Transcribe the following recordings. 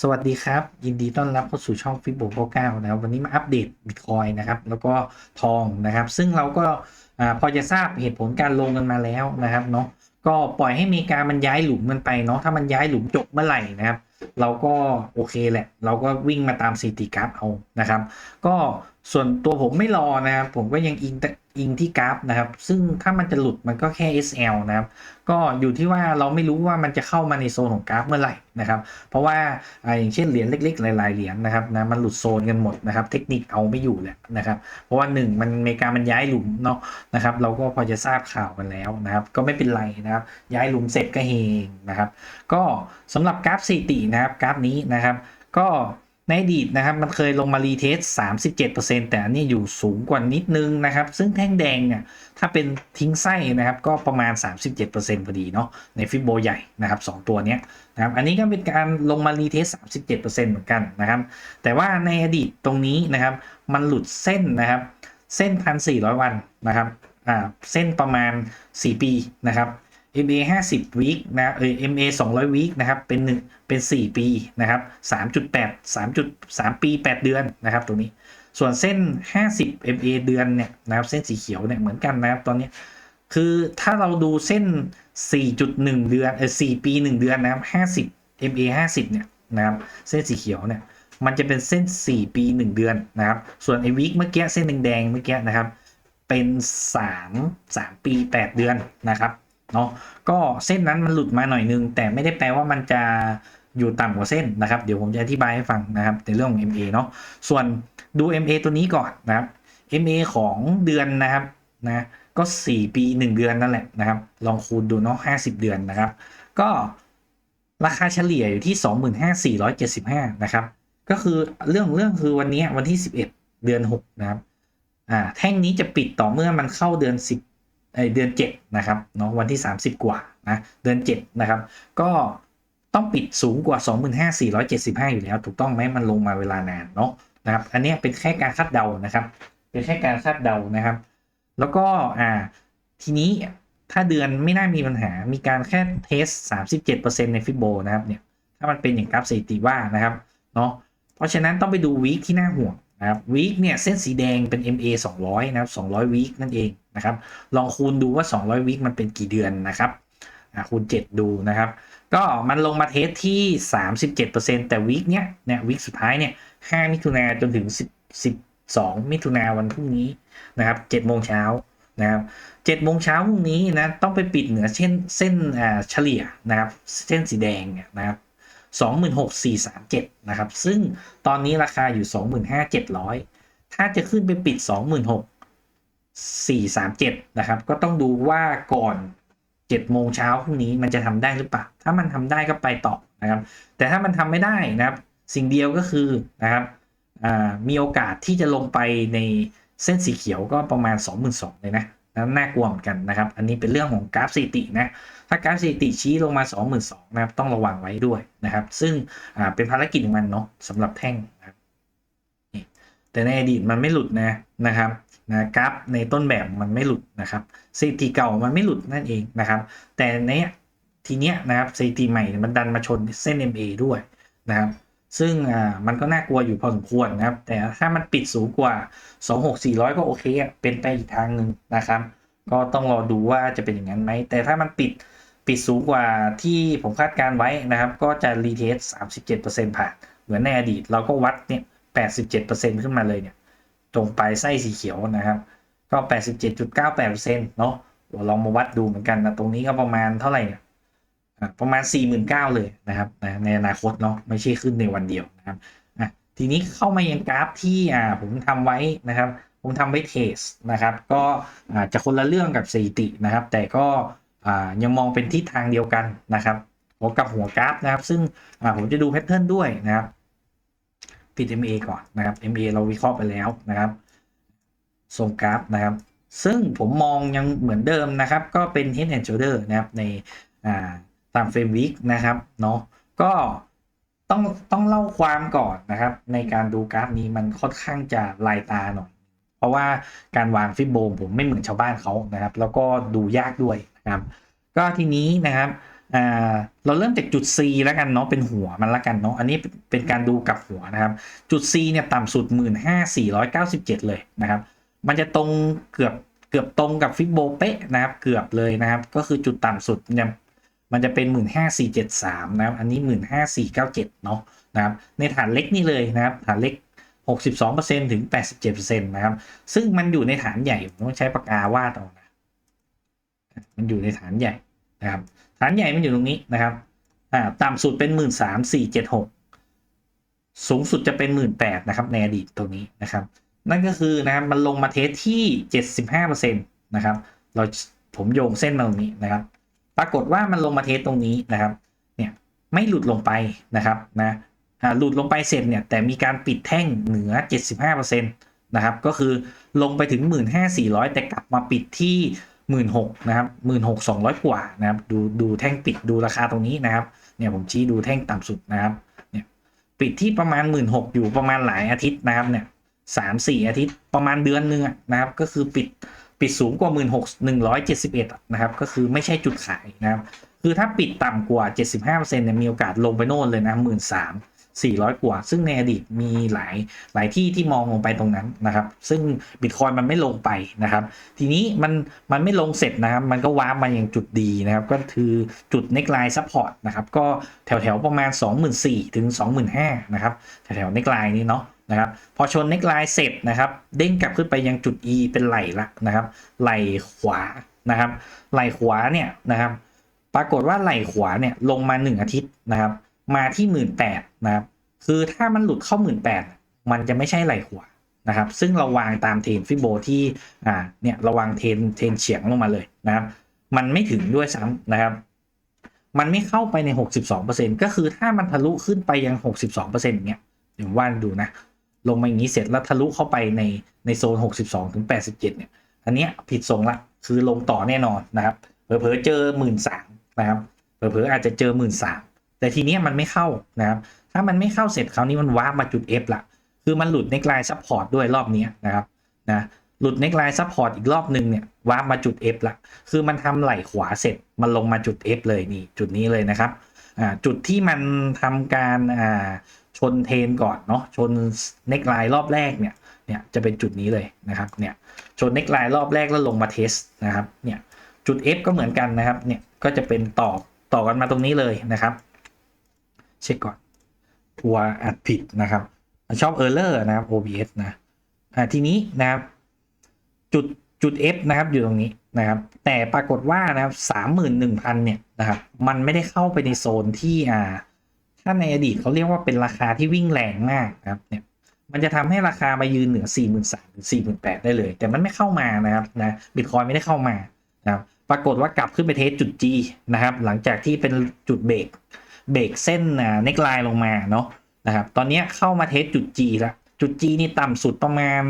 สวัสดีครับ ยินดีต้อนรับเข้าสู่ช่องฟิบโบโก้านะครับวันนี้มาอัปเดตบิตคอยนะครับ แล้วก็ทองนะครับ ซึ่งเราก็พอจะทราบเหตุผลการลงกันมาแล้วนะครับเนาะก็ปล่อยให้อเมริกามันย้ายหลุมมันไปเนาะถ้ามันย้ายหลุมจบเมื่อไหร่นะครับ เราก็โอเคแหละ เราก็วิ่งมาตามสีติกราฟเอานะครับ ก็ ส่วนตัวผมไม่รอนะครับผมก็ยังอิงอิงที่กราฟนะครับ ซึ่งถ้ามันจะหลุดมันก็แค่ SL นะครับ ก็อยู่ที่ว่าเราไม่รู้ว่ามันจะเข้ามาในโซนของกราฟเมื่อไหร่นะครับ เพราะว่าอย่างเช่นเหรียญเล็กๆ หลายๆเหรียญนะครับนะมันหลุดโซนกันหมดนะครับ เทคนิคเอาไม่อยู่แหละนะครับ เพราะว่าหนึ่งมันอเมริกามันย้ายหลุมเนาะนะครับ เราก็พอจะทราบข่าวกันแล้วนะครับ ก็ไม่เป็นไรนะครับ ย้ายหลุมเสร็จก็เฮงนะครับ ก็สำหรับกราฟสถิตินะครับกราฟนี้นะครับ ก็ ในอดีตนะครับมันเคยลงมารีเทส 37%แต่อันนี้อยู่สูงกว่านิดนึงนะครับ ซึ่งแท่งแดงเนี่ยถ้าเป็นทิ้งไส้นะครับก็ประมาณ 37%พอดีเนาะในฟิโบใหญ่นะครับ2ตัวเนี้ยนะครับอันนี้ก็เป็นการลงมารีเทส 37%เหมือนกันนะครับ แต่ว่าในอดีตตรงนี้นะครับมันหลุดเส้นนะครับเส้น 1,400 วันนะครับอ่าเส้นประมาณ 4 ปีนะครับ MA 50 week นะเออ MA 200 week นะครับ เป็นหนึ่งเป็น 4 ปีนะครับ 3.8 3.3 ปี 8 เดือนนะครับ ตรงนี้ ส่วนเส้น 50 MA เดือนเนี่ยนะครับเส้นสีเขียวเนี่ยเหมือนกันนะครับตอนนี้คือถ้าเราดูเส้น 4.1 เดือนเออ4ปี 1 เดือนนะครับ 50 MA 50 เนี่ยนะครับเส้นสีเขียวเนี่ยมันจะเป็นเส้น 4 ปี 1 เดือนนะครับ ส่วนไอวีคเมื่อกี้เส้นแดงๆเมื่อกี้นะครับ เป็น 3 3 ปี 8 เดือนนะครับ เนาะก็เส้นนั้นมันหลุดมาหน่อยนึง แต่ไม่ได้แปลว่ามันจะอยู่ต่ำกว่าเส้นนะครับ เดี๋ยวผมจะอธิบายให้ฟังนะครับในเรื่องของ MA เนาะส่วนดู MA ตัวนี้ก่อนนะครับ MA ของเดือนนะครับนะก็ 4 ปี 1 เดือนนั่นแหละนะครับ ลองคูณดูเนาะ50 เดือนนะครับ ก็ราคาเฉลี่ยอยู่ที่ 25,475 นะครับ ก็คือเรื่องเรื่องคือวันนี้วันที่ 11 เดือน 6 นะครับอ่าแท่งนี้จะปิดต่อเมื่อมันเข้าเดือน 10 เดือน7นะครับเนาะวันที่ 30 กว่านะเดือน7นะครับก็ต้องปิดสูงกว่า 25,475 อยู่แล้วถูกต้องไหมมันลงมาเวลานานเนาะนะครับอันนี้เป็นแค่การคาดเดานะครับ เป็นแค่การคาดเดานะครับ แล้วก็อ่าทีนี้ถ้าเดือนไม่น่ามีปัญหา มีการแค่เทส 37%ในฟิโบนะครับเนี่ยถ้ามันเป็นอย่างกราฟสถิติว่านะครับเนาะเพราะฉะนั้นต้องไปดูวีคที่น่าห่วง นะครับวีคเนี่ยเส้นสีแดงเป็น MA 200 นะครับ 200วีคนั่นเองนะครับ ลองคูณดูว่า 200วิคมันเป็นกี่เดือนนะครับคูณ 7 ดูนะครับ ก็มันลงมาเทสที่ 37%แต่วีคเนี้ยเนี่ยวีคสุดท้ายเนี่ย 5 มิถุนาจนถึง 10 12 มิถุนาวันพรุ่งนี้นะครับ7โมงเช้านะครับ7โมงเช้าพรุ่งนี้นะต้องไปปิดเหนือเช่นเส้นอ่าเฉลี่ยนะครับเส้นสีแดงเนี่ยนะครับ 26,437นะครับ ซึ่งตอนนี้ราคาอยู่ 25,700 ถ้าจะขึ้นไปปิด 26,437นะครับ ก็ต้องดูว่าก่อน7โมงเช้าพรุ่งนี้มันจะทำได้หรือเปล่า ถ้ามันทำได้ก็ไปต่อนะครับ แต่ถ้ามันทำไม่ได้นะครับ สิ่งเดียวก็คือนะครับมีโอกาสที่จะลงไปในเส้นสีเขียวก็ประมาณ 22,000เลยนะ นั้นน่ากลัวเหมือนกันนะครับ อันนี้เป็นเรื่องของกราฟสถิตินะ ถ้ากราฟสถิติชี้ลงมา 22,000นะครับ ต้องระวังไว้ด้วยนะครับ ซึ่งเป็นภารกิจของมันเนาะสำหรับแท่งนะครับแต่ในอดีตมันไม่หลุดนะนะครับนะกราฟในต้นแบบมันไม่หลุดนะครับสถิติเก่ามันไม่หลุดนั่นเองนะครับ แต่ในทีเนี้ยนะครับสถิติใหม่มันดันมาชนเส้น MA ด้วยนะครับ ซึ่งอ่ามันก็น่ากลัวอยู่พอสมควรนะครับ แต่ถ้ามันปิดสูงกว่า 26400 ก็โอเคเป็นไปอีกทางหนึ่งนะครับ ก็ต้องรอดูว่าจะเป็นอย่างนั้นไหม แต่ถ้ามันปิดปิดสูงกว่าที่ผมคาดการไว้นะครับ ก็จะรีเทส37%ผ่าน เหมือนในอดีต เราก็วัดเนี่ย 87%ขึ้นมาเลยเนี่ย ตรงปลายไส้สีเขียวนะครับ ก็ 87.98%เนาะลองมาวัดดูเหมือนกันนะ ตรงนี้ก็ประมาณเท่าไหร่เนี่ย ประมาณ 49,000 เลยนะครับในอนาคตเนาะไม่ใช่ขึ้นในวันเดียวนะครับทีนี้เข้ามายังกราฟที่ผมทำไว้นะครับ ผมทำไว้เทสนะครับ ก็อาจจะคนละเรื่องกับสถิตินะครับ แต่ก็ยังมองเป็นทิศทางเดียวกันนะครับหัวกับหัวกราฟนะครับ ซึ่งผมจะดูแพทเทิร์นด้วยนะครับปิด MA ก่อนนะครับ MA เราวิเคราะห์ไปแล้วนะครับทรงกราฟนะครับ ซึ่งผมมองยังเหมือนเดิมนะครับ ก็เป็น Head and Shoulder นะครับใน ตามเฟรมวิกนะครับเนาะก็ต้องต้องเล่าความก่อนนะครับ ในการดูกราฟนี้มันค่อนข้างจะลายตาหน่อย เพราะว่าการวางฟิบโบผมไม่เหมือนชาวบ้านเขานะครับ แล้วก็ดูยากด้วยนะครับ ก็ทีนี้นะครับเราเริ่มจากจุด C แล้วกันเนาะเป็นหัวมันแล้วกันเนาะอันนี้เป็นเป็นการดูกับหัวนะครับ จุด C เนี่ยต่ำสุด 15,497 เลยนะครับ มันจะตรงเกือบเกือบตรงกับฟิบโบเป๊ะนะครับ เกือบเลยนะครับ ก็คือจุดต่ำสุดเนี่ย มันจะเป็น 15,473 นะครับ อันนี้ 15,497 เนาะนะครับ ในฐานเล็กนี่เลยนะครับ ฐานเล็ก 62%ถึง 87%นะครับ ซึ่งมันอยู่ในฐานใหญ่ ผมต้องใช้ปากกาวาดเอานะ มันอยู่ในฐานใหญ่นะครับ ฐานใหญ่มันอยู่ตรงนี้นะครับ อ่า ต่ำสุดเป็น 13,476 สูงสุดจะเป็น 18นะครับ ในอดีตตรงนี้นะครับ นั่นก็คือนะครับ มันลงมาเทสที่ 75%นะครับ เราผมโยงเส้นมาตรงนี้นะครับ ปรากฏว่ามันลงมาเทสตรงนี้นะครับ เนี่ยไม่หลุดลงไปนะครับนะหลุดลงไปเสร็จเนี่ยแต่มีการปิดแท่งเหนือ 75%นะครับ ก็คือลงไปถึง 15,400 แต่กลับมาปิดที่ 16,000นะครับ 16,200 กว่านะครับ ดูดูแท่งปิดดูราคาตรงนี้นะครับ เนี่ยผมชี้ดูแท่งต่ำสุดนะครับ เนี่ยปิดที่ประมาณ 16,000 อยู่ประมาณหลายอาทิตย์นะครับเนี่ยสามสี่อาทิตย์ประมาณเดือนนึงนะครับ ก็คือปิด ปิดสูงกว่า 16,171นะครับก็คือไม่ใช่จุดขายนะครับคือถ้าปิดต่ำกว่า 75%เนี่ยมีโอกาสลงไปโน่นเลยนะ 1 3 400 กว่า ซึ่งในอดีตมีหลายหลายที่ที่มองลงไปตรงนั้นนะครับ ซึ่งบิตคอยมันไม่ลงไปนะครับ ทีนี้มันมันไม่ลงเสร็จนะครับ มันก็ว้ามาอย่างจุดดีนะครับ ก็คือจุด neck line support นะครับ ก็แถวแถวประมาณ 24,000ถึง25,000นะครับ แถวแถว neck line นี้เนาะ นะครับพอชน neck line เสร็จนะครับ เด้งกลับขึ้นไปยังจุด E เป็นไหลละนะครับ ไหลขวานะครับ ไหลขวาเนี่ยนะครับ ปรากฏว่าไหลขวาเนี่ยลงมา 1 อาทิตย์นะครับ มาที่1 8ื่นนะครับ คือถ้ามันหลุดเข้า1 8ื่นมันจะไม่ใช่ไหลขวานะครับ ซึ่งเราวางตามเทรนฟิโบที่อ่าเนี่ยเราวางเทรนเทรนเฉียงลงมาเลยนะครับ มันไม่ถึงด้วยซ้ำนะครับมันไม่เข้าไปใน 62%ก็คือถ้ามันทะลุขึ้นไปยัง 62%อย่างเงี้ยเดี๋ยวว่านดูนะ ลงมาอย่างนี้เสร็จแล้วทะลุเข้าไปในในโซน 62ถึง87 เนี่ย อันเนี้ยผิดทรงละ คือลงต่อแน่นอนนะครับเผลอๆเจอ1 3ื่นสามนะครับเผลอๆอาจจะเจอ1 3ื่นสามแต่ทีนี้มันไม่เข้านะครับ ถ้ามันไม่เข้าเสร็จคราวนี้มันว้ามาจุด F ละคือมันหลุด neck line support ด้วยรอบนี้นะครับนะหลุด neck line support อีกรอบนึงเนี่ยว้ามาจุด F ละคือมันทำไหลขวาเสร็จมันลงมาจุด F เลยนี่จุดนี้เลยนะครับอ่าจุดที่มันทำการอ่า ชนเทนก่อนเนาะชน neck line รอบแรกเนี่ยเนี่ยจะเป็นจุดนี้เลยนะครับเนี่ยชน neck line รอบแรกแล้วลงมาเทสนะครับเนี่ยจุด F ก็เหมือนกันนะครับเนี่ยก็จะเป็นต่อต่อกันมาตรงนี้เลยนะครับ เช็คก่อนกลัวอัดผิดนะครับ ชอบ error นะครับ OBS นะอ่าทีนี้นะครับจุดจุด F นะครับอยู่ตรงนี้นะครับ แต่ปรากฏว่านะครับสามหมื่นหนึ่งพันเนี่ยนะครับมันไม่ได้เข้าไปในโซนที่อ่า ถ้าในอดีตเขาเรียกว่าเป็นราคาที่วิ่งแรงมากนะครับเนี่ยมันจะทำให้ราคามายืนเหนือ 4 3 0 0 0ถึง48,000 ได้เลย แต่มันไม่เข้ามานะครับนะบิตคอยไม่ได้เข้ามานะครับปรากฏว่ากลับขึ้นไปเทสจุด G นะครับ หลังจากที่เป็นจุดเบรกเบรกเส้นอ่าเน็กไลน์ลงมาเนาะนะครับตอนนี้เข้ามาเทสจุด G แล้วจุด G นี่ต่ำสุดประมาณ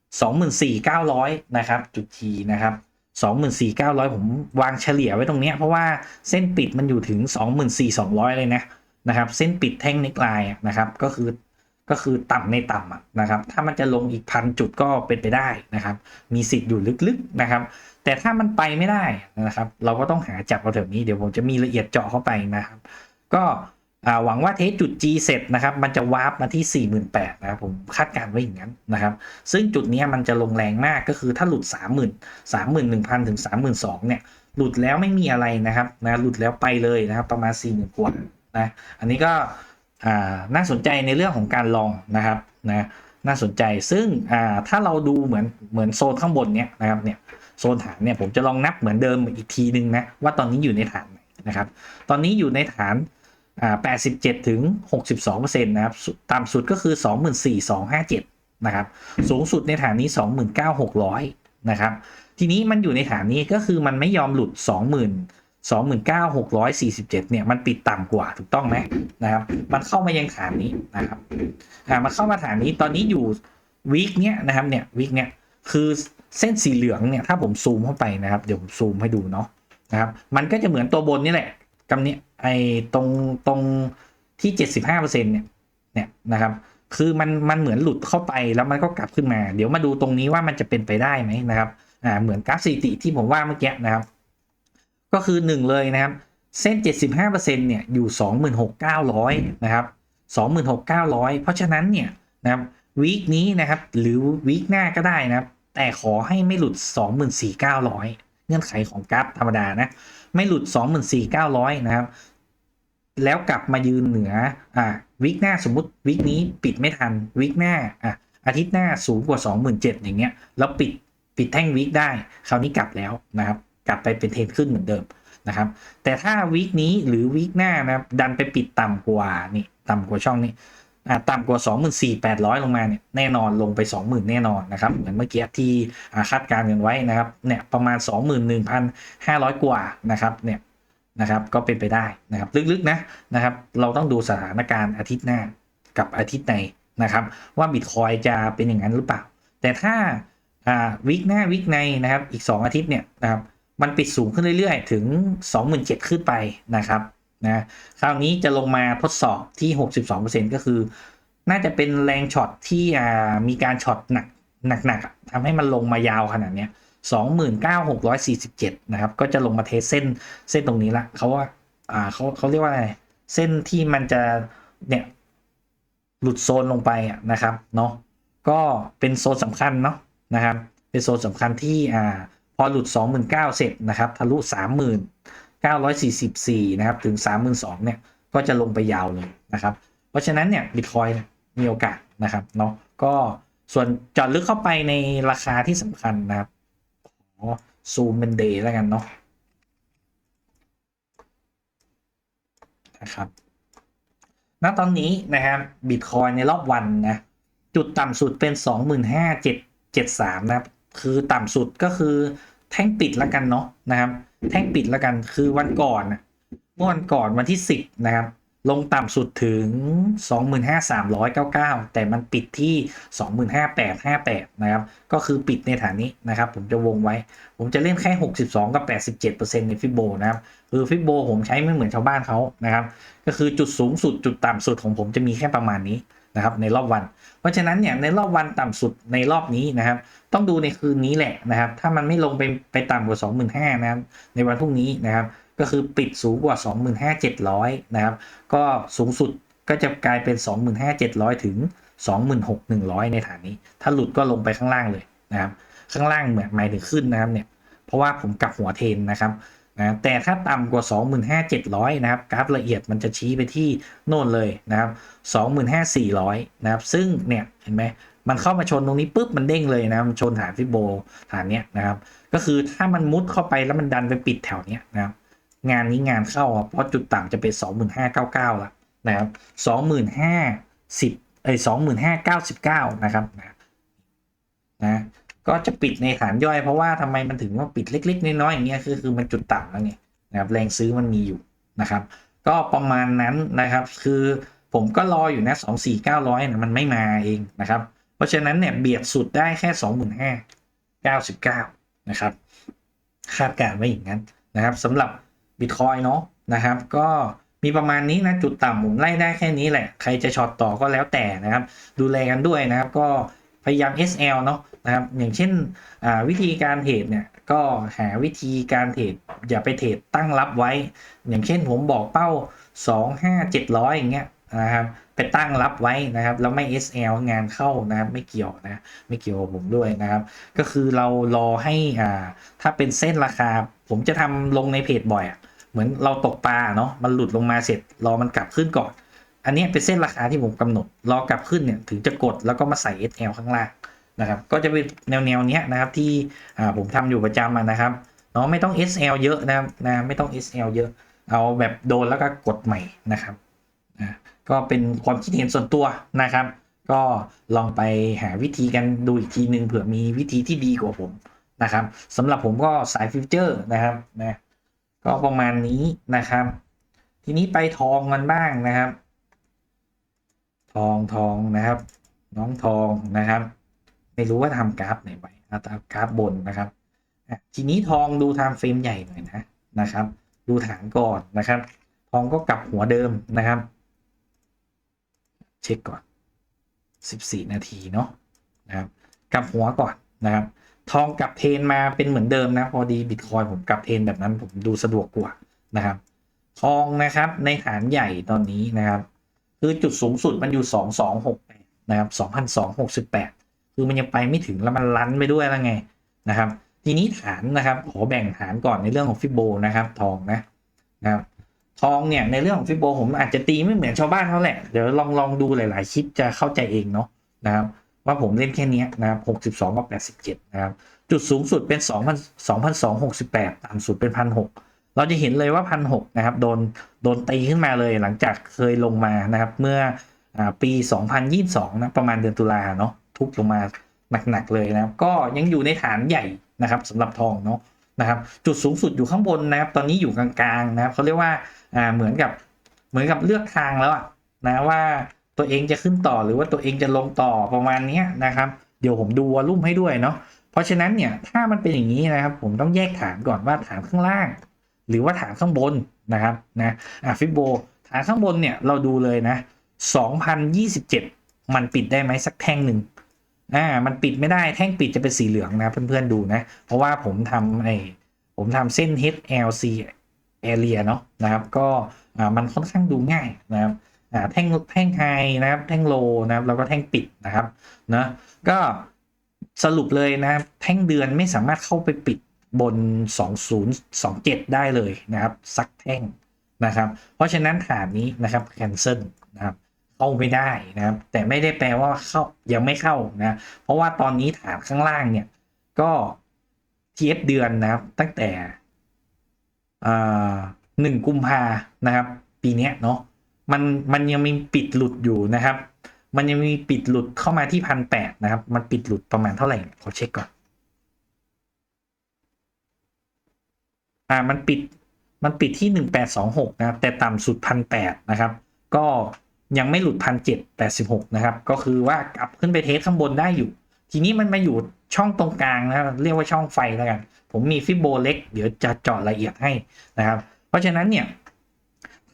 24,900 นะครับ จุด G นะครับ24,900 ผมวางเฉลี่ยไว้ตรงนี้ เพราะว่าเส้นปิดมันอยู่ถึง 24,200 เลยนะ นะครับ เส้นปิดแท่งน็กไลน์นะครับ ก็คือก็คือต่ำในต่ำนะครับ ถ้ามันจะลงอีกพันจุดก็เป็นไปได้นะครับ มีสิทธิ์อยู่ลึกๆนะครับ แต่ถ้ามันไปไม่ได้นะครับ เราก็ต้องหาจับเอาแถวนี้ เดี๋ยวผมจะมีละเอียดเจาะเข้าไปนะครับ ก็หวังว่าเทสจุด G เสร็จนะครับ มันจะวาร์ปมาที่ 48,000นะครับผมคาดการณ์ไว้อย่างนั้นนะครับ ซึ่งจุดนี้มันจะลงแรงมากก็คือถ้าหลุด 30,000 31,000 ถึง 32,000เนี่ย หลุดแล้วไม่มีอะไรนะครับนะ หลุดแล้วไปเลยนะครับ ประมาณ40,000กว่า นะอันนี้ก็น่าสนใจในเรื่องของการลองนะครับนะน่าสนใจซึ่งถ้าเราดูเหมือนเหมือนโซนข้างบนเนี้ยนะครับเนี่ยโซนฐานเนี่ยผมจะลองนับเหมือนเดิมอีกทีนึงนะว่าตอนนี้อยู่ในฐานนะครับตอนนี้อยู่ในฐาน87ถึง62%นะครับต่ำสุดก็คือ 24,257นะครับสูงสุดในฐานนี้ 29,600นะครับทีนี้มันอยู่ในฐานนี้ก็คือมันไม่ยอมหลุด 20,000 29,647 เนี่ยมันปิดต่ำกว่าถูกต้องไหมนะครับ มันเข้ามายังฐานนี้นะครับอ่ามันเข้ามาฐานนี้ตอนนี้อยู่วีคเนี้ยนะครับเนี่ยวีคเนี้ยคือเส้นสีเหลืองเนี่ยถ้าผมซูมเข้าไปนะครับ เดี๋ยวผมซูมให้ดูเนาะนะครับ มันก็จะเหมือนตัวบนนี่แหละกำเนี้ยไอ้ตรงตรงที่ 75%เนี่ยเนี่ยนะครับ คือมันมันเหมือนหลุดเข้าไปแล้วมันก็กลับขึ้นมา เดี๋ยวมาดูตรงนี้ว่ามันจะเป็นไปได้ไหมนะครับอ่าเหมือนกราฟสถิติที่ผมว่าเมื่อกี้นะครับ ก็คือหนึ่งเลยนะครับ เส้น 75%เนี่ยอยู่ 26,900 นะครับ 26,900 เพราะฉะนั้นเนี่ยนะครับวีคนี้นะครับหรือวีคหน้าก็ได้นะครับ แต่ขอให้ไม่หลุด 24,900 เงื่อนไขของกราฟธรรมดานะ ไม่หลุด 24,900 นะครับ แล้วกลับมายืนเหนืออ่าวิกหน้าสมมุติวิกนี้ปิดไม่ทันวิกหน้าอะอาทิตย์หน้าสูงกว่า 27,000อย่างเงี้ยแล้วปิดปิดแท่งวิกได้ คราวนี้กลับแล้วนะครับ กลับไปเป็นเทรนขึ้นเหมือนเดิมนะครับ แต่ถ้าวีคนี้หรือวีคหน้านะดันไปปิดต่ำกว่านี่ต่ำกว่าช่องนี้อ่าต่ำกว่า 24,800 ลงมาเนี่ยแน่นอนลงไป 20,000 แน่นอนนะครับเหมือนเมื่อกี้ที่คาดการณ์กันไว้นะครับเนี่ยประมาณ 21,500 กว่านะครับเนี่ยนะครับก็เป็นไปได้นะครับลึกๆนะนะครับเราต้องดูสถานการณ์อาทิตย์หน้ากับอาทิตย์ในนะครับว่าบิตคอยจะเป็นอย่างนั้นหรือเปล่า แต่ถ้าอ่าวิกหน้าวิกในนะครับอีก 2 อาทิตย์เนี่ยนะครับ มันปิดสูงขึ้นเรื่อยๆ ถึง 27,000ขึ้นไปนะครับนะคราวนี้จะลงมาทดสอบที่ 62%ก็คือ น่าจะเป็นแรงช็อตที่มีการช็อตหนักหนักๆทำให้มันลงมายาวขนาดเนี้ย29,647 นะครับ ก็จะลงมาเทสเส้นเส้นตรงนี้ละเขาว่าอ่าเขาเขาเรียกว่าอะไรเส้นที่มันจะเนี่ยหลุดโซนลงไปนะครับเนาะก็เป็นโซนสำคัญเนาะนะครับ เป็นโซนสำคัญที่อ่า พอหลุด 29,000เสร็จนะครับทะลุ 30,944 นะครับถึง 32,000เนี่ยก็จะลงไปยาวเลยนะครับ เพราะฉะนั้นเนี่ยบิตคอยมีโอกาสนะครับเนาะก็ส่วนจอดลึกเข้าไปในราคาที่สำคัญนะครับขอซูมเป็นเดย์แล้วกันเนาะนะครับณตอนนี้นะครับบิตคอยในรอบวันนะจุดต่ำสุดเป็น 25,773 นะครับ คือต่ำสุดก็คือแท่งปิดแล้วกันเนาะนะครับ แท่งปิดแล้วกันคือวันก่อนเมื่อวันก่อนวันที่ 10 นะครับ ลงต่ำสุดถึง 25,399 แต่มันปิดที่ 25,858 นะครับ ก็คือปิดในฐานนี้นะครับ ผมจะวงไว้ ผมจะเล่นแค่ 62 กับ 87%ในฟิโบนะครับ คือฟิโบผมใช้ไม่เหมือนชาวบ้านเขานะครับ ก็คือจุดสูงสุดจุดต่ำสุดของผมจะมีแค่ประมาณนี้ นะครับในรอบวัน เพราะฉะนั้นเนี่ยในรอบวันต่ำสุดในรอบนี้นะครับ ต้องดูในคืนนี้แหละนะครับ ถ้ามันไม่ลงไปไปต่ำกว่า 25,000นะครับในวันพรุ่งนี้นะครับ ก็คือปิดสูงกว่า 25,700 นะครับ ก็สูงสุดก็จะกลายเป็น 25,700 ถึง 26,100 ในฐานนี้ ถ้าหลุดก็ลงไปข้างล่างเลยนะครับ ข้างล่างเหมือนหมายถึงขึ้นนะครับเนี่ยเพราะว่าผมกลับหัวเทนนะครับ นะแต่ถ้าต่ำกว่า 25,700 นะครับ กราฟละเอียดมันจะชี้ไปที่โน่นเลยนะครับ 25,400 นะครับ ซึ่งเนี่ยเห็นไหมมันเข้ามาชนตรงนี้ปุ๊บมันเด้งเลยนะมันชนฐานฟิโบฐานเนี้ยนะครับ ก็คือถ้ามันมุดเข้าไปแล้วมันดันไปปิดแถวเนี้ยนะครับ งานนี้งานเข้าเพราะจุดต่ำจะเป็น 25,99ละนะครับ 25,10เอ้ย25,99 นะครับนะนะ ก็จะปิดในฐานย่อยเพราะว่าทำไมมันถึงว่าปิดเล็ก ๆ น้อยๆอย่างเงี้ยคือคือมันจุดต่ำแล้วไงนะครับแรงซื้อมันมีอยู่นะครับ ก็ประมาณนั้นนะครับ คือผมก็รออยู่นะ24,900นะมันไม่มาเองนะครับ เพราะฉะนั้นเนี่ยเบียดสุดได้แค่25,099นะครับคาดการณ์ไว้อย่างนั้นนะครับสำหรับบิตคอยเนาะนะครับ ก็มีประมาณนี้นะจุดต่ำผมไล่ได้แค่นี้แหละ ใครจะช็อตต่อก็แล้วแต่นะครับ ดูแลกันด้วยนะครับ ก็ พยายาม SL เนาะนะครับอย่างเช่นวิธีการเทรดเนี่ยก็หาวิธีการเทรดอย่าไปเทรดตั้งรับไว้ อย่างเช่นผมบอกเป้า 2 5 700 อย่างเงี้ยนะครับไปตั้งรับไว้นะครับแล้วไม่ SL งานเข้านะครับไม่เกี่ยวนะไม่เกี่ยวผมด้วยนะครับ ก็คือเรารอให้อ่าถ้าเป็นเส้นราคา ผมจะทำลงในเพจบ่อยอะเหมือนเราตกปลาเนาะมันหลุดลงมาเสร็จรอมันกลับขึ้นก่อน อันนี้เป็นเส้นราคาที่ผมกำหนด รอกลับขึ้นเนี่ยถึงจะกดแล้วก็มาใส่ SL ข้างล่างนะครับ ก็จะเป็นแนวแนวเนี้ยนะครับที่ผมทำอยู่ประจำนะครับเนาะไม่ต้อง SL เยอะนะครับนะไม่ต้อง SL เยอะ เอาแบบโดนแล้วก็กดใหม่นะครับนะก็เป็นความคิดเห็นส่วนตัวนะครับ ก็ลองไปหาวิธีกันดูอีกทีหนึ่งเผื่อมีวิธีที่ดีกว่าผมนะครับสำหรับผมก็สายฟิวเจอร์นะครับนะก็ประมาณนี้นะครับ ทีนี้ไปทองกันบ้างนะครับ ทองทองนะครับ น้องทองนะครับ ไม่รู้ว่าทำกราฟไหนไว้เอาตามกราฟบนนะครับทีนี้ทองดูไทม์เฟรมใหญ่หน่อยนะนะครับ ดูฐานก่อนนะครับ ทองก็กลับหัวเดิมนะครับ เช็คก่อน 14 นาทีเนาะนะครับกลับหัวก่อนนะครับ ทองกลับเทนมาเป็นเหมือนเดิมนะ พอดีบิตคอยผมกลับเทนแบบนั้นผมดูสะดวกกว่านะครับ ทองนะครับในฐานใหญ่ตอนนี้นะครับ คือจุดสูงสุดมันอยู่สองสองหกนะครับสองพันสองหกสิบแปดคือมันยังไปไม่ถึงแล้วมันลันไปด้วยแล้วไงนะครับ ทีนี้ฐานนะครับขอแบ่งฐานก่อนในเรื่องของฟิโบนะครับทองนะนะครับทองเนี่ยในเรื่องของฟิโบผมอาจจะตีไม่เหมือนชาวบ้านเขาแหละเดี๋ยวลองลองดูหลาย ๆ คลิปจะเข้าใจเองเนาะนะครับว่าผมเล่นแค่เนี้ยนะครับหกสิบสองกับแปดสิบเจ็ดนะครับ จุดสูงสุดเป็นสองพันสองพันสองหกสิบแปดต่ำสุดเป็นพันหก เราจะเห็นเลยว่าพันหกนะครับโดนโดนตีขึ้นมาเลยหลังจากเคยลงมานะครับ เมื่ออปี 2022 นะประมาณเดือนตุลาเนาะทุบลงมาหนักๆเลยนะครับ ก็ยังอยู่ในฐานใหญ่นะครับสำหรับทองเนาะนะครับ จุดสูงสุดอยู่ข้างบนนะครับ ตอนนี้อยู่กลางๆนะครับเขาเรียกว่าอ่าเหมือนกับเหมือนกับเลือกทางแล้วอะนะว่าตัวเองจะขึ้นต่อหรือว่าตัวเองจะลงต่อประมาณนี้นะครับ เดี๋ยวผมดูวอลุ่มให้ด้วยเนาะเพราะฉะนั้นเนี่ยถ้ามันเป็นอย่างนี้นะครับ ผมต้องแยกฐานก่อนว่าฐานข้างล่าง หรือว่าฐานข้างบนนะครับนะอะฟิโบฐานข้างบนเนี่ยเราดูเลยนะ2027 มันปิดได้ไหมสักแท่งหนึ่งอ่ามันปิดไม่ได้แท่งปิดจะเป็นสีเหลืองนะเพื่อนๆดูนะ เพราะว่าผมทำไอ้ผมทำเส้น HLC area เนาะนะครับ ก็อ่ามันค่อนข้างดูง่ายนะครับอ่าแท่งแท่งไฮนะครับ แท่งโลนะครับ แล้วก็แท่งปิดนะครับนะก็สรุปเลยนะครับแท่งเดือนไม่สามารถเข้าไปปิด บน 2027 ได้เลยนะครับสักแท่งนะครับ เพราะฉะนั้นฐานนี้นะครับ cancel นะครับเข้าไม่ได้นะครับ แต่ไม่ได้แปลว่าเข้ายังไม่เข้านะเพราะว่าตอนนี้ฐานข้างล่างเนี่ยก็ TF เดือนนะครับตั้งแต่หนึ่งกุมภานะครับ ปีนี้เนาะมันมันยังมีปิดหลุดอยู่นะครับ มันยังมีปิดหลุดเข้ามาที่พันแปดนะครับ มันปิดหลุดประมาณเท่าไหร่ขอเช็คก่อน อ่ามันปิดมันปิดที่หนึ่งแปดสองหกนะครับ แต่ต่ำสุดพันแปดนะครับ ก็ยังไม่หลุดพันเจ็ดแปดสิบหกนะครับ ก็คือว่ากลับขึ้นไปเทสข้างบนได้อยู่ ทีนี้มันมาอยู่ช่องตรงกลางนะรเรียกว่าช่องไฟแล้วกัน ผมมีฟิโบเล็ก เดี๋ยวจะเจาะละเอียดให้นะครับ เพราะฉะนั้นเนี่ย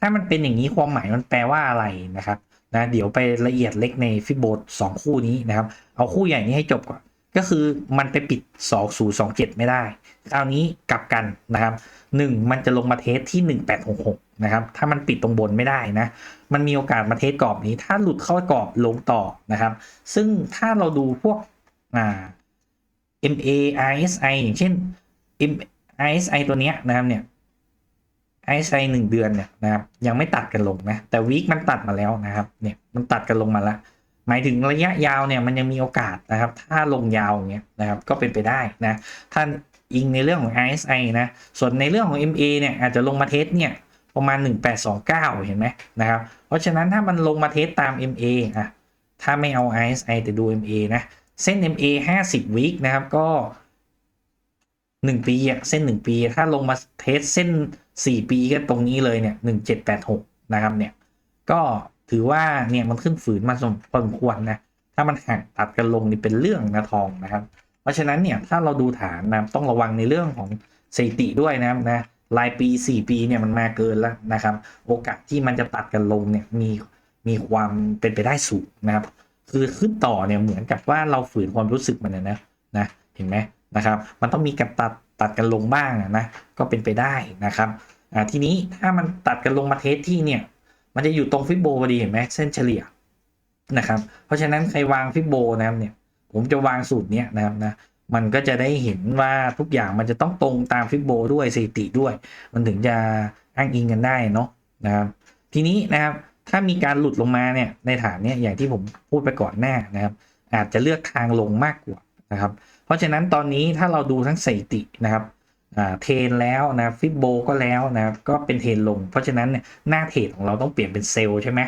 ถ้ามันเป็นอย่างนี้ความหมายมันแปลว่าอะไรนะครับนะเดี๋ยวไปละเอียดเล็กในฟิโบสองคู่นี้นะครับ เอาคู่ใหญ่นี้ให้จบก่อน ก็คือมันไปปิด 2 0 2 7 ไม่ได้ คราวนี้กลับกันนะครับ 1 มันจะลงมาเทสที่ 1866 นะครับ ถ้ามันปิดตรงบนไม่ได้นะ มันมีโอกาสมาเทสกรอบนี้ ถ้าหลุดเข้ากรอบลงต่อนะครับ ซึ่งถ้าเราดูพวกอ่า MA RSI อย่างเช่น M RSI ตัวเนี้ยนะครับเนี่ย RSI หนึ่งเดือนเนี่ยนะครับยังไม่ตัดกันลงนะ แต่วีคมันตัดมาแล้วนะครับเนี่ยมันตัดกันลงมาแล้วหมายถึงระยะยาวเนี่ยมันยังมีโอกาสนะครับ ถ้าลงยาวอย่างเงี้ยนะครับก็เป็นไปได้นะถ้า อิงในเรื่องของ RSI นะ ส่วนในเรื่องของ MA เนี่ยอาจจะลงมาเทสเนี่ยประมาณ 1829 เห็นไหมนะครับ เพราะฉะนั้นถ้ามันลงมาเทสตาม MA อะ ถ้าไม่เอา RSI แต่ดู MA นะ เส้น MA 50วีคนะครับ ก็ 1 ปีอะเส้น 1 ปี ถ้าลงมาเทสเส้น 4 ปีก็ตรงนี้เลยเนี่ย 1786 นะครับเนี่ย ก็ถือว่าเนี่ยมันขึ้นฝืนมาสมพอสมควรนะ ถ้ามันหักตัดกันลงนี่เป็นเรื่องนะทองนะครับ เพราะฉะนั้นเนี่ยถ้าเราดูฐานนะต้องระวังในเรื่องของสถิติด้วยนะนะรายปี 4 ปีเนี่ยมันมาเกินแล้วนะครับ โอกาสที่มันจะตัดกันลงเนี่ยมีมีความเป็นไปได้สูงนะครับ คือขึ้นต่อเนี่ยเหมือนกับว่าเราฝืนความรู้สึกมันนะนะเห็นไหมนะครับ มันต้องมีการตัดตัดกันลงบ้างนะก็เป็นไปได้นะครับอ่าทีนี้ถ้ามันตัดกันลงมาเทสที่เนี่ยมันจะอยู่ตรงฟิบโบพอดีเห็นไหมเส้นเฉลี่ยนะครับ เพราะฉะนั้นใครวางฟิบโบนะครับเนี่ย ผมจะวางสูตรเนี้ยนะครับนะมันก็จะได้เห็นว่าทุกอย่างมันจะต้องตรงตามฟิบโบด้วยสถิติด้วย มันถึงจะอ้างอิงกันได้เนาะนะครับทีนี้นะครับถ้ามีการหลุดลงมาเนี่ยในฐานเนี่ยอย่างที่ผมพูดไปก่อนหน้านะครับ อาจจะเลือกทางลงมากกว่านะครับ เพราะฉะนั้นตอนนี้ถ้าเราดูทั้งสถิตินะครับเทรนแล้วนะฟิบโบก็แล้วนะครับก็เป็นเทรนลง เพราะฉะนั้นเนี่ยหน้าเทรดของเราต้องเปลี่ยนเป็นเซลล์ใช่ไหม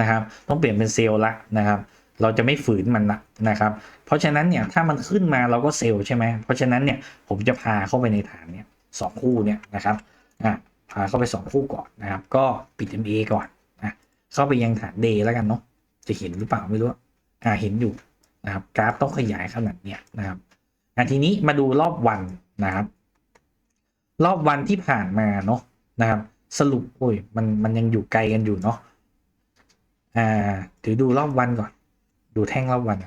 นะครับ ต้องเปลี่ยนเป็นเซลล์ละนะครับ เราจะไม่ฝืนมันละนะครับ เพราะฉะนั้นเนี่ยถ้ามันขึ้นมาเราก็เซลล์ใช่ไหมเพราะฉะนั้นเนี่ยผมจะพาเข้าไปในฐานเนี่ยสองคู่เนี่ยนะครับอะพาเข้าไปสองคู่ก่อนนะครับ ก็ปิด MA ก่อนนะเข้าไปยังฐานเดย์แล้วกันเนาะจะเห็นหรือเปล่าไม่รู้อ่าเห็นอยู่นะครับกราฟต้องขยายขนาดเนี้ยนะครับอะทีนี้มาดูรอบวันนะครับ รอบวันที่ผ่านมาเนาะนะครับ สรุปโอ้ยมันมันยังอยู่ไกลกันอยู่เนาะอ่าถือดูรอบวันก่อน ดูแท่งรอบวัน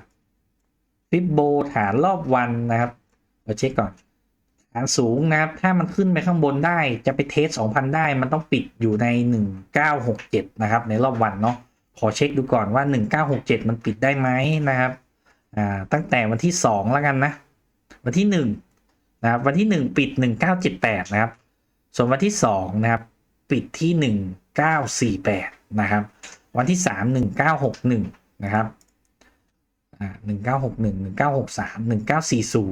ฟิบโบฐานรอบวันนะครับเราเช็คก่อนฐานสูงนะครับ ถ้ามันขึ้นไปข้างบนได้จะไปเทส2,000 ได้มันต้องปิดอยู่ใน 1967 นะครับ ในรอบวันเนาะขอเช็คดูก่อนว่า 1967 มันปิดได้ไหมนะครับอ่าตั้งแต่วันที่ 2 แล้วกันนะ วันที่ 1 นะครับ วันที่ 1 ปิด 1978 นะครับ ส่วนวันที่ 2 นะครับ ปิดที่ 1948 นะครับ วันที่ 3 1961 นะครับ อ่า1961 1963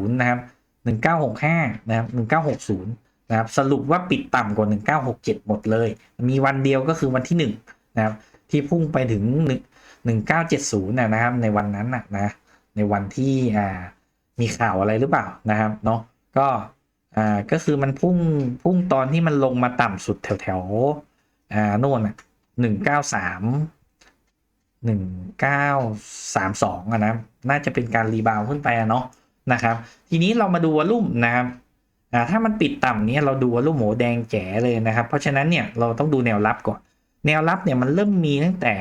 1940นะครับ1965นะครับ1960นะครับสรุปว่าปิดต่ำกว่า 1967 หมดเลย มีวันเดียวก็คือวันที่ 1 นะครับ ที่พุ่งไปถึง 1970นะครับ ในวันนั้นนะนะในวันที่อ่ามีข่าวอะไรหรือเปล่านะครับเนาะก็อ่าก็คือมันพุ่งพุ่งตอนที่มันลงมาต่ำสุดแถวแถวอ่าโน่นอะหนึ่งเก้าสาม หนึ่งเก้าสามสองอะนะน่าจะเป็นการรีบาวขึ้นไปเนาะนะครับ ทีนี้เรามาดูวอลุ่มนะครับถ้ามันปิดต่ำเนี้ยเราดูวอลุ่มหมูแดงแจ๋เลยนะครับ เพราะฉะนั้นเนี่ยเราต้องดูแนวรับก่อน แนวรับเนี่ยมันเริ่มมีตั้งแต่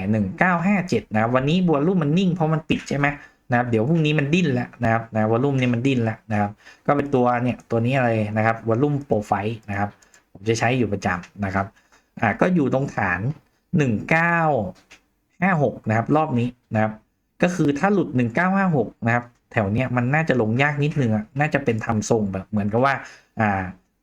1957 นะวันนี้วอลุ่มมันนิ่งเพราะมันปิดใช่ไหมนะครับเดี๋ยวพรุ่งนี้มันดิ้นแล้วนะครับนะวอลุ่มเนี่ยมันดิ้นแล้วนะครับก็เป็นตัวเนี่ยตัวนี้อะไรนะครับวอลุ่มโปรไฟล์นะครับผมจะใช้อยู่ประจำนะครับอ่าก็อยู่ตรงฐาน 1956 นะครับ รอบนี้นะครับ ก็คือถ้าหลุด 1956 นะครับ แถวเนี้ยมันน่าจะลงยากนิดนึงอะน่าจะเป็นทำทรงแบบเหมือนกับว่า อ่า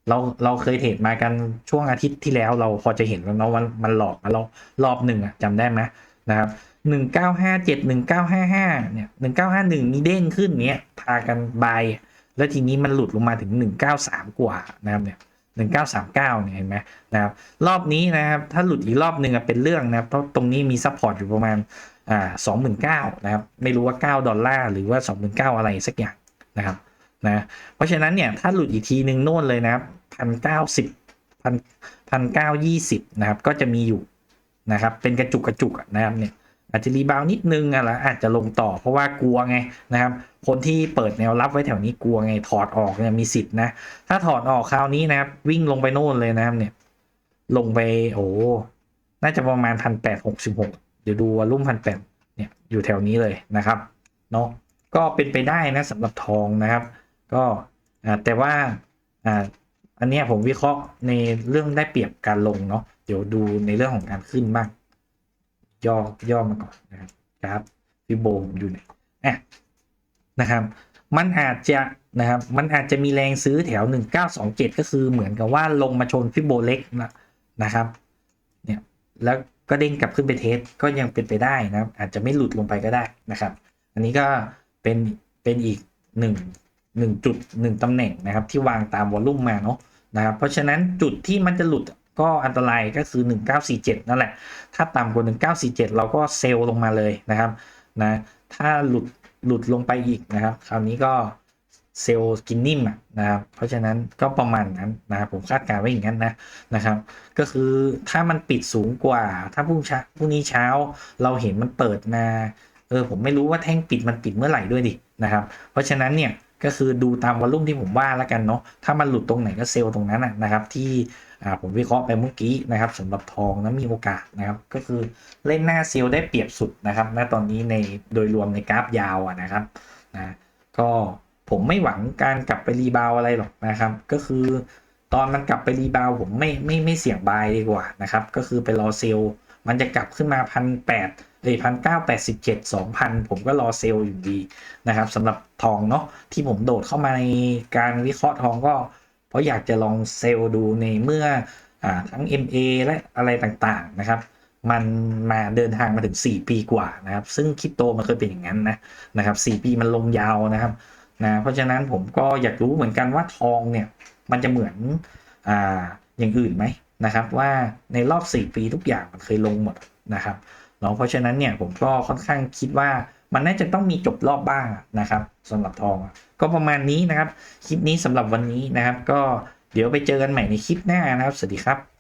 เราเราเคยเทรดมากันช่วงอาทิตย์ที่แล้วเราพอจะเห็นแล้วเนาะว่ามันหลอกมาเรารอบหนึ่งอะจำได้ไหมนะครับหนึ่งเก้าห้าเจ็ดหนึ่งเก้าห้าห้าเนี่ยหนึ่งเก้าห้าหนึ่งนี่เด้งขึ้นเนี้ยพากันบายแล้วทีนี้มันหลุดลงมาถึงหนึ่งเก้าสามกว่านะครับเนี่ย หนึ่งเก้าสามเก้าเนี่ยเห็นไหมนะครับรอบนี้นะครับถ้าหลุดอีกรอบหนึ่งเป็นเรื่องนะครับเพราะตรงนี้มีซัพพอร์ตอยู่ประมาณอ่าสองหมื่นเก้านะครับไม่รู้ว่าเก้าดอลลาร์หรือว่าสองหมื่นเก้าอะไรสักอย่างนะครับนะเพราะฉะนั้นเนี่ยถ้าหลุดอีกทีหนึ่งโน่นเลยนะครับพันเก้าสิบพันพันเก้ายี่สิบนะครับก็จะมีอยู่นะครับเป็นกระจุกกระจุกนะครับเนี่ย อาจจะรีบาวนิดนึงอะแล้วอาจจะลงต่อเพราะว่ากลัวไงนะครับ คนที่เปิดแนวรับไว้แถวนี้กลัวไงถอดออกเนี่ยมีสิทธิ์นะ ถ้าถอดออกคราวนี้นะครับ วิ่งลงไปโน่นเลยนะครับเนี่ย ลงไปโอ้น่าจะประมาณพันแปดหกสิบหกเดี๋ยวดูวอลุ่มพันแปดเนี่ยอยู่แถวนี้เลยนะครับเนาะก็เป็นไปได้นะสำหรับทองนะครับ ก็แต่ว่าอันนี้ผมวิเคราะห์ในเรื่องได้เปรียบการลงเนาะเดี๋ยวดูในเรื่องของการขึ้นบ้าง ย่อย่อมาก่อนนะครับครับฟิโบมอยู่เนี่ยอะนะครับ มันอาจจะนะครับ มันอาจจะมีแรงซื้อแถว 1927 ก็คือเหมือนกับว่าลงมาชนฟิโบเล็กนะนะครับเนี่ยแล้วก็เด้งกลับขึ้นไปเทสก็ยังเป็นไปได้นะครับ อาจจะไม่หลุดลงไปก็ได้นะครับ อันนี้ก็เป็นเป็นอีกหนึ่งหนึ่งจุดหนึ่งตำแหน่งนะครับ ที่วางตามวอลลุ่มมาเนาะนะครับ เพราะฉะนั้นจุดที่มันจะหลุด ก็อันตรายก็คือ 1947 นั่นแหละ ถ้าต่ำกว่า 1947 เราก็เซลล์ลงมาเลยนะครับนะถ้าหลุดหลุดลงไปอีกนะครับ คราวนี้ก็เซลล์กินนิ่มอะนะครับ เพราะฉะนั้นก็ประมาณนั้นนะครับผมคาดการณ์ไว้อย่างนั้นนะนะครับ ก็คือถ้ามันปิดสูงกว่า ถ้าพรุ่งเช้าพรุ่งนี้เช้าเราเห็นมันเปิดมาเออผมไม่รู้ว่าแท่งปิดมันปิดเมื่อไหร่ด้วยดินะครับ เพราะฉะนั้นเนี่ยก็คือดูตามวอลลุ่มที่ผมว่าแล้วกันเนาะถ้ามันหลุดตรงไหนก็เซลล์ตรงนั้นนะนะครับที่ ผมวิเคราะห์ไปเมื่อกี้นะครับสำหรับทองนั้นมีโอกาสนะครับก็คือเล่นหน้าเซลล์ได้เปรียบสุดนะครับณตอนนี้ในโดยรวมในกราฟยาวนะครับนะก็ผมไม่หวังการกลับไปรีบาวอะไรหรอกนะครับ ก็คือตอนมันกลับไปรีบาวผมไม่ไม่ไม่เสี่ยงบายดีกว่านะครับก็คือไปรอเซลล์มันจะกลับขึ้นมาพันแปดเลยพันเก้าแปดสิบเจ็ดสองพันผมก็รอเซลล์อยู่ดีนะครับสำหรับทองเนาะที่ผมโดดเข้ามาในการวิเคราะห์ทองก็ เพราะอยากจะลองเซลล์ดูในเมื่ออทั้ง MA และอะไรต่างๆนะครับ มันมาเดินทางมาถึง 4 ปีกว่านะครับ ซึ่งคริปโตมันเคยเป็นอย่างนั้นนะนะครับ4ปีมันลงยาวนะครับนะเพราะฉะนั้นผมก็อยากรู้เหมือนกันว่าทองเนี่ยมันจะเหมือนอ่าอย่างอื่นไหมนะครับ ว่าในรอบ 4 ปีทุกอย่างมันเคยลงหมดนะครับเนาะเพราะฉะนั้นเนี่ยผมก็ค่อนข้างคิดว่า มันน่าจะต้องมีจบรอบบ้างนะครับสำหรับทอง ก็ประมาณนี้นะครับ คลิปนี้สำหรับวันนี้นะครับ ก็เดี๋ยวไปเจอกันใหม่ในคลิปหน้านะครับ สวัสดีครับ